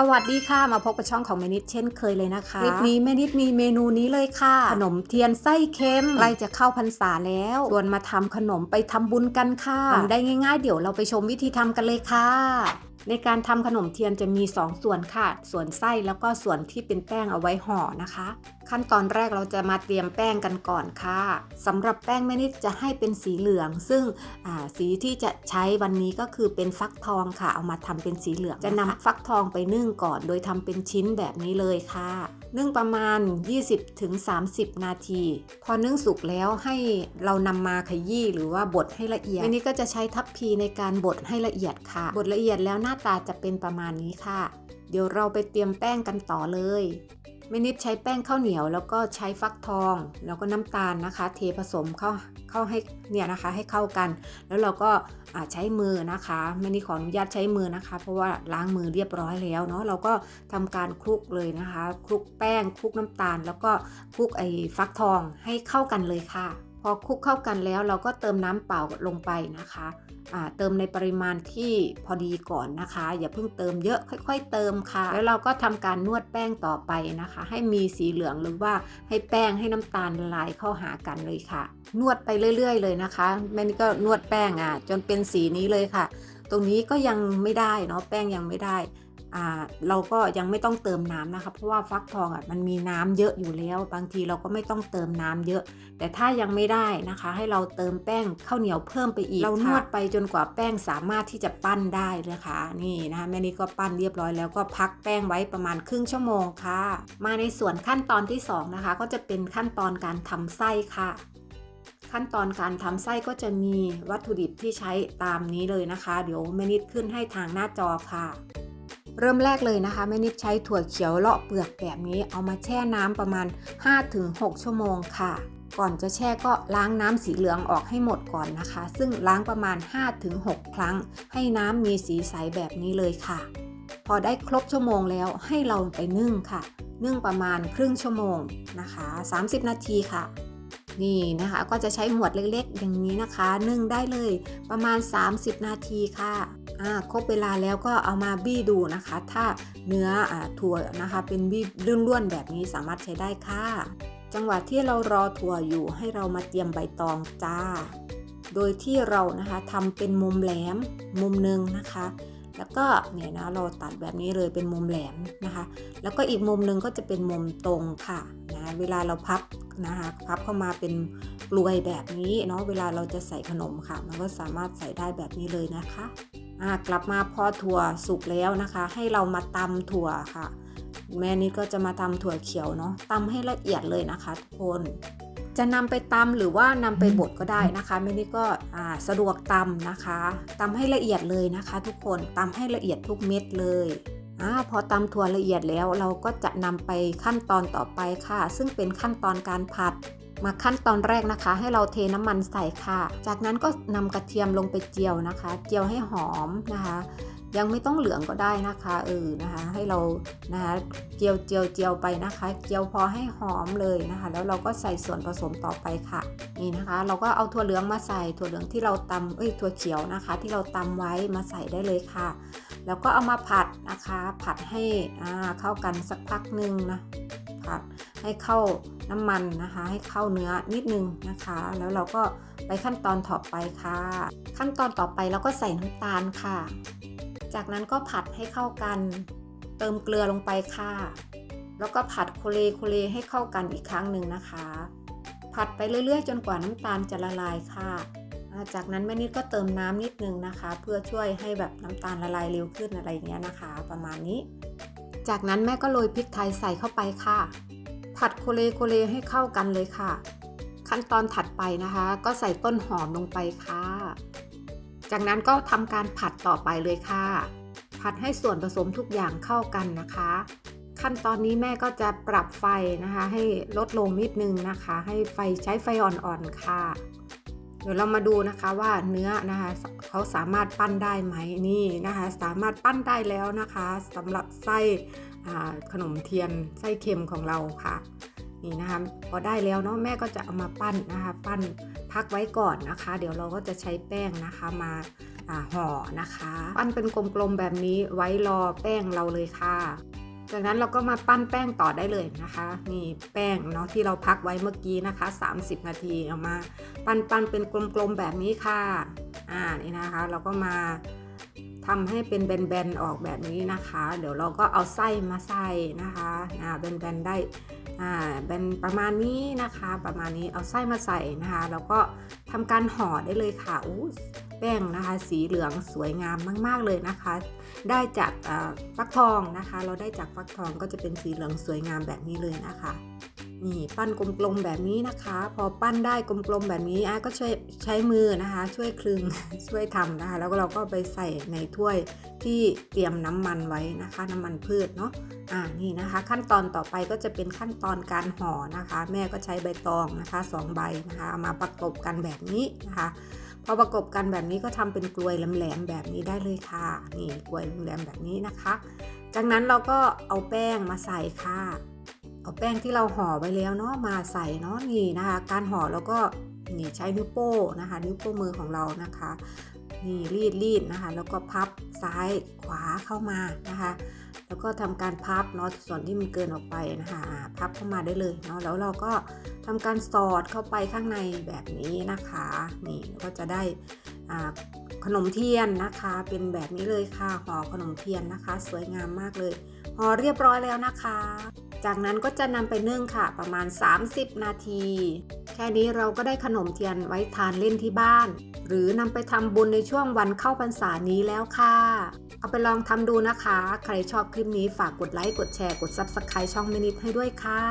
สวัสดีค่ะ มาพบกับช่องของแม่นิดเช่นเคยเลยนะคะ คลิปนี้แม่นิดมีเมนูนี้เลยค่ะ ขนมเทียนไส้เค็มใกล้จะเข้าพรรษาแล้วชวนมาทำขนมไปทำบุญกันค่ะทำได้ง่ายๆ เดี๋ยวเราไปชมวิธีทำกันเลยค่ะในการทำขนมเทียนจะมี 2 ส่วนค่ะ ส่วนไส้แล้วก็ส่วนที่เป็นแป้งเอาไว้ห่อนะคะ ขั้นตอนแรกเราจะมาเตรียมแป้งกันก่อนค่ะสำหรับแป้งแม่นิดจะให้เป็นสีเหลือง ซึ่งสีที่จะใช้วันนี้ก็คือเป็นฟักทองค่ะ เอามาทำเป็นสีเหลืองจะนำฟักทองไปนึ่งก่อน โดยทำเป็นชิ้นแบบนี้เลยค่ะ นึ่งประมาณ 20-30 นาที พอนึ่งสุกแล้วให้เรานำมาขยี้หรือว่าบดให้ละเอียดอันนี้ก็จะใช้ทัพพีในการบดให้ละเอียดค่ะ บดละเอียดแล้วหน้าตาจะเป็นประมาณนี้ค่ะ เดี๋ยวเราไปเตรียมแป้งกันต่อเลย แม่นิดใช้แป้งข้าวเหนียว แล้วก็ใช้ฟักทอง แล้วก็น้ำตาลนะคะ เทผสมเข้าเข้าให้เนี่ยนะคะให้เข้ากัน แล้วเราก็อ่าใช้มือนะคะแม่นิดขออนุญาตใช้มือนะคะ เพราะว่าล้างมือเรียบร้อยแล้วเนาะเราก็ทำการคลุกเลยนะคะคลุกแป้งคลุกน้ำตาล แล้วก็คลุกไอ้ฟักทองให้เข้ากันเลยค่ะ พอคลุกเข้ากันแล้วเราก็เติมน้ำเปล่าลงไปนะคะ เติมในปริมาณที่พอดีก่อนนะคะ อย่าเพิ่งเติมเยอะค่อยๆ เติมค่ะ แล้วเราก็ทำการนวดแป้งต่อไปนะคะ ให้มีสีเหลืองหรือว่าให้แป้งให้น้ำตาลละลายเข้าหากันเลยค่ะ นวดไปเรื่อย ๆ เลยนะคะแม่นี่ก็นวดแป้งอะจนเป็นสีนี้เลยค่ะ ตรงนี้ก็ยังไม่ได้เนาะแป้งยังไม่ได้อ่า เราก็ยังไม่ต้องเติมน้ำนะคะเพราะว่าฟักทองอะมันมีน้ำเยอะอยู่แล้ว บางทีเราก็ไม่ต้องเติมน้ำเยอะ แต่ถ้ายังไม่ได้นะคะ ให้เราเติมแป้งข้าวเหนียวเพิ่มไปอีก เรานวดไปจนกว่าแป้งสามารถที่จะปั้นได้เลยค่ะนี่นะคะแม่นี่ก็ปั้นเรียบร้อยแล้วก็พักแป้งไว้ประมาณครึ่งชั่วโมงค่ะ มาในส่วนขั้นตอนที่สองนะคะก็จะเป็นขั้นตอนการทำไส้ค่ะขั้นตอนการทำไส้ก็จะมีวัตถุดิบที่ใช้ตามนี้เลยนะคะ เดี๋ยวแม่นิดขึ้นให้ทางหน้าจอค่ะ เริ่มแรกเลยนะคะแม่นิดใช้ถั่วเขียวเลาะเปลือกแบบนี้เอามาแช่น้ำประมาณ 5-6 ชั่วโมงค่ะ ก่อนจะแช่ก็ล้างน้ำสีเหลืองออกให้หมดก่อนนะคะ ซึ่งล้างประมาณ 5-6 ครั้ง ให้น้ำมีสีใสแบบนี้เลยค่ะ พอได้ครบชั่วโมงแล้วให้เราไปนึ่งค่ะ นึ่งประมาณครึ่งชั่วโมงนะคะ 30 นาทีค่ะนี่นะคะก็จะใช้หมวดเล็กๆ อย่างนี้นะคะ นึ่งได้เลยประมาณ 30 นาทีค่ะ ครบเวลาแล้วก็เอามาบี้ดูนะคะ ถ้าเนื้ออถั่วนะคะเป็นบี้ร่วนๆแบบนี้สามารถใช้ได้ค่ะ จังหวะที่เรารอถั่วอยู่ให้เรามาเตรียมใบตองจ้า โดยที่เรานะคะทำเป็นมุมแหลมมุมหนึ่งนะคะ แล้วก็เนี่ยนะเราตัดแบบนี้เลยเป็นมุมแหลมนะคะ แล้วก็อีกมุมหนึ่งก็จะเป็นมุมตรงค่ะนะเวลาเราพับนะคะพับเข้ามาเป็นกลวยแบบนี้เนาะเวลาเราจะใส่ขนมค่ะ มันก็สามารถใส่ได้แบบนี้เลยนะคะ กลับมาพอถั่วสุกแล้วนะคะ ให้เรามาตำถั่วค่ะ แม่นี่ก็จะมาตำถั่วเขียวเนาะตำให้ละเอียดเลยนะคะทุกคนจะนำไปตำหรือว่านำไปบดก็ได้นะคะแม่นี่ก็สะดวกตำนะคะตำให้ละเอียดเลยนะคะ ทุกคนตำให้ละเอียดทุกเม็ดเลยอพอตำถั่วละเอียดแล้วเราก็จะนำไปขั้นตอนต่อไปค่ะ ซึ่งเป็นขั้นตอนการผัด มาขั้นตอนแรกนะคะ ให้เราเทน้ำมันใส่ค่ะ จากนั้นก็นำกระเทียมลงไปเจียวนะคะ เจียวให้หอมนะคะ ยังไม่ต้องเหลืองก็ได้นะคะเออนะคะ ให้เรานะคะเจียวเจียวเจียวไปนะคะ เจียวพอให้หอมเลยนะคะ แล้วเราก็ใส่ส่วนผสมต่อไปค่ะ นี่นะคะ เราก็เอาถั่วเหลืองมาใส่ถั่วเหลืองที่เราตำเอ้ยถั่วเขียวนะคะ ที่เราตำไว้มาใส่ได้เลยค่ะ แล้วก็เอามาผัดนะคะ ผัดให้อ่าเข้ากันสักพักหนึ่งนะผัด ให้เข้าน้ำมันนะคะ ให้เข้าเนื้อนิดนึงนะคะ แล้วเราก็ไปขั้นตอนต่อไปค่ะ ขั้นตอนต่อไปเราก็ใส่น้ำตาลค่ะ จากนั้นก็ผัดให้เข้ากัน เติมเกลือลงไปค่ะ แล้วก็ผัดโคเลโคเลให้เข้ากันอีกครั้งหนึ่งนะคะ ผัดไปเรื่อยๆ จนกว่าน้ำตาลจะละลายค่ะจากนั้นแม่นิดก็เติมน้ำนิดนึงนะคะ เพื่อช่วยให้แบบน้ำตาลละลายเร็วขึ้นอะไรอย่างเงี้ยนะคะ ประมาณนี้ จากนั้นแม่ก็โรยพริกไทยใส่เข้าไปค่ะ ผัดโคเลโคเลให้เข้ากันเลยค่ะ ขั้นตอนถัดไปนะคะ ก็ใส่ต้นหอมลงไปค่ะ จากนั้นก็ทำการผัดต่อไปเลยค่ะ ผัดให้ส่วนผสมทุกอย่างเข้ากันนะคะ ขั้นตอนนี้แม่ก็จะปรับไฟนะคะ ให้ลดลงนิดนึงนะคะ ให้ไฟใช้ไฟอ่อนๆค่ะ เดี๋ยวเรามาดูนะคะว่าเนื้อนะคะ เขาสามารถปั้นได้ไหมนี่นะคะ สามารถปั้นได้แล้วนะคะสำหรับไส้อ่าขนมเทียนไส้เค็มของเราค่ะนี่นะคะพอได้แล้วเนาะแม่ก็จะเอามาปั้นนะคะปั้นพักไว้ก่อนนะคะ เดี๋ยวเราก็จะใช้แป้งนะคะมาห่อนะคะ ปั้นเป็นกลมๆแบบนี้ไว้รอแป้งเราเลยค่ะ จากนั้นเราก็มาปั้นแป้งต่อได้เลยนะคะนี่แป้งเนาะที่เราพักไว้เมื่อกี้นะคะ 30 นาทีเอามา ปั้นปั้นเป็นกลมๆแบบนี้ค่ะ อ่านี่นะคะเราก็มาทำให้เป็นแบนๆออกแบบนี้นะคะ เดี๋ยวเราก็เอาไส้มาใส่นะคะอ่าแบนๆได้อ่าเป็นประมาณนี้นะคะ ประมาณนี้เอาไส้มาใส่นะคะแล้วก็ทำการห่อได้เลยค่ะอู้แป้งนะคะ สีเหลืองสวยงามมาก ๆ เลยนะคะ ได้จากฟักทองนะคะ เราได้จากฟักทองก็จะเป็นสีเหลืองสวยงามแบบนี้เลยนะคะ นี่ปั้นกลมๆแบบนี้นะคะ พอปั้นได้กลมๆแบบนี้อะก็ช่วยใช้มือนะคะ ช่วยคลึงช่วยทำนะคะ แล้วก็เราก็ไปใส่ในถ้วยที่เตรียมน้ำมันไว้นะคะ น้ำมันพืชเนาะอ่านี่นะคะ ขั้นตอนต่อไปก็จะเป็นขั้นตอนการห่อนะคะ แม่ก็ใช้ใบตองนะคะสองใบนะคะมาประกบกันแบบนี้นะคะพอประกบกันแบบนี้ก็ทำเป็นกลวยแหลมๆแบบนี้ได้เลยค่ะนี่กลวยแหลมๆแบบนี้นะคะ จากนั้นเราก็เอาแป้งมาใส่ค่ะ เอาแป้งที่เราห่อไว้แล้วเนาะมาใส่เนาะนี่นะคะ การห่อเราก็นี่ใช้นิ้วโป้นะคะ นิ้วโป้มือของเรานะคะ นี่รีดรีดนะคะ แล้วก็พับซ้ายขวาเข้ามานะคะ แล้วก็ทำการพับเนาะส่วนที่มันเกินออกไปนะคะพับเข้ามาได้เลยเนาะแล้วเราก็ทำการสอดเข้าไปข้างในแบบนี้นะคะ นี่ก็จะได้อาขนมเทียนนะคะ เป็นแบบนี้เลยค่ะห่อขนมเทียนนะคะ สวยงามมากเลยห่อเรียบร้อยแล้วนะคะ จากนั้นก็จะนำไปนึ่งค่ะประมาณ 30 นาที แค่นี้เราก็ได้ขนมเทียนไว้ทานเล่นที่บ้าน หรือนำไปทำบุญในช่วงวันเข้าพรรษานี้แล้วค่ะ เอาไปลองทำดูนะคะ ใครชอบคลิปนี้ฝากกดไลค์ กดแชร์ กด Subscribe ช่องมินิทให้ด้วยค่ะ